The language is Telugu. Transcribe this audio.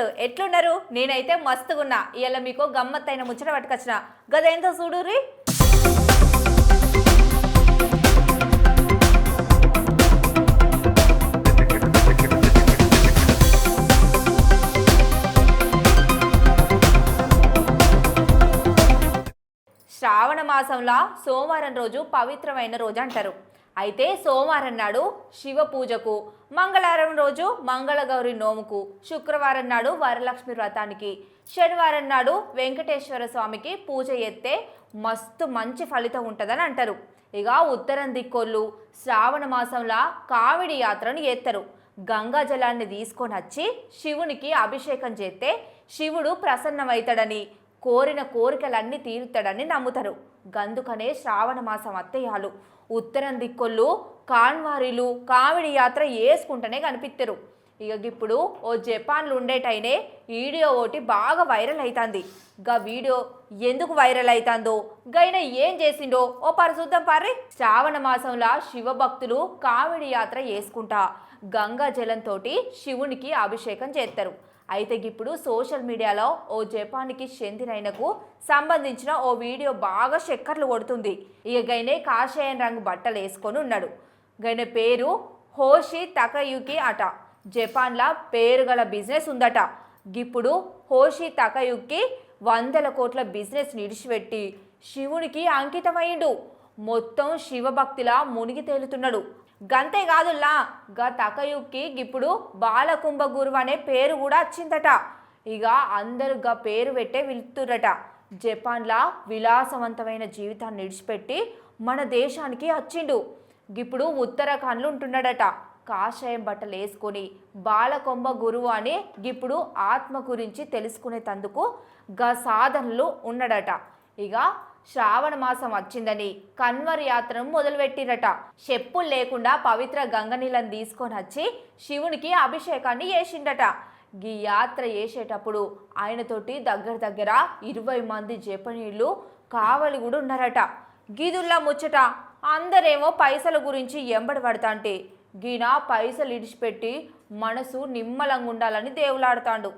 వార్తలు ఎట్లున్నారు? నేనైతే మస్తుగున్నా. ఇవాళ మీకు గమ్మత్తైన ముచ్చట పట్టుకొచ్చిన. గదేంతో చూడుర్రి శ్రావణ మాసంలో సోమవారం రోజు పవిత్రమైన రోజు అంటారు. అయితే సోమవారం నాడు శివ పూజకు మంగళవారం రోజు మంగళగౌరి నోముకు శుక్రవారం నాడు వరలక్ష్మి వ్రతానికి శనివారం నాడు వెంకటేశ్వర స్వామికి పూజ ఎత్తే మస్తు మంచి ఫలితం ఉంటుందని అంటారు. ఇక ఉత్తరం దిక్కోళ్ళు శ్రావణ మాసంలో కావిడి యాత్రను ఎత్తరు గంగా జలాన్ని తీసుకొని వచ్చి శివునికి అభిషేకం చేస్తే శివుడు ప్రసన్నమవుతాడని కోరిన కోరికలన్నీ తీరుతాడని నమ్ముతారు. గందుకనే శ్రావణ మాసం అత్తయ్యాలు. ఉత్తరం దిక్కొళ్ళు కాన్వారీలు కావిడి యాత్ర వేసుకుంటూనే కనిపిస్తారు ఇక ఇప్పుడు ఓ జపాన్లు ఉండేటైనే వీడియో ఒకటి బాగా వైరల్ అవుతుంది గా వీడియో ఎందుకు వైరల్ అవుతుందో గైన ఏం చేసిండో ఓ పరిశుద్ధం పారి శ్రావణ మాసంలో శివభక్తులు కావిడి యాత్ర వేసుకుంటా గంగా జలంతో శివునికి అభిషేకం చేస్తారు అయితే ఇప్పుడు సోషల్ మీడియాలో ఓ జపాన్కి చెందినైనకు సంబంధించిన ఓ వీడియో బాగా చక్కర్లు కొడుతుంది. ఇక గైనే కాషాయం రంగు బట్టలు వేసుకొని ఉన్నాడు. గైన పేరు హోషి తకయుకి అట. జపాన్లా పేరు గల బిజినెస్ ఉందట. ఇప్పుడు హోషి తకయుకి వందల కోట్ల బిజినెస్ నిడిచిపెట్టి శివునికి అంకితమైండు మొత్తం శివభక్తిలా మునిగి తేలుతున్నాడు. గంతే కాదుల్లా గా తకయుక్కి ఇప్పుడు బాలకుంభ గురువు అనే పేరు కూడా వచ్చిందట ఇక అందరు గా పేరు పెట్టే వెళ్తురట జపాన్లా విలాసవంతమైన జీవితాన్ని విడిచిపెట్టి మన దేశానికి వచ్చిండు ఇప్పుడు ఉత్తరాఖండ్లో ఉంటున్నాడట. కాషాయం బట్టలు వేసుకొని బాలకొంబ గురువు అని ఇప్పుడు ఆత్మ గురించి తెలుసుకునే తందుకు గా సాధనలు ఉన్నాడట. ఇక శ్రావణ మాసం వచ్చిందని కన్వర్ యాత్రను మొదలుపెట్టిరట. చెప్పులు లేకుండా పవిత్ర గంగనీళ్ళని తీసుకొని వచ్చి శివునికి అభిషేకాన్ని చేసిండట. ఈ యాత్ర చేసేటప్పుడు ఆయనతోటి దగ్గర దగ్గర ఇరవై మంది జపనీయులు కావలి కూడా ఉన్నారట. గీదుల్లా ముచ్చట అందరేమో పైసల గురించి ఎంబడి పడతాంటే. గీన పైసలు ఇడిచిపెట్టి మనసు నిమ్మలంగా ఉండాలని దేవులాడతాడు.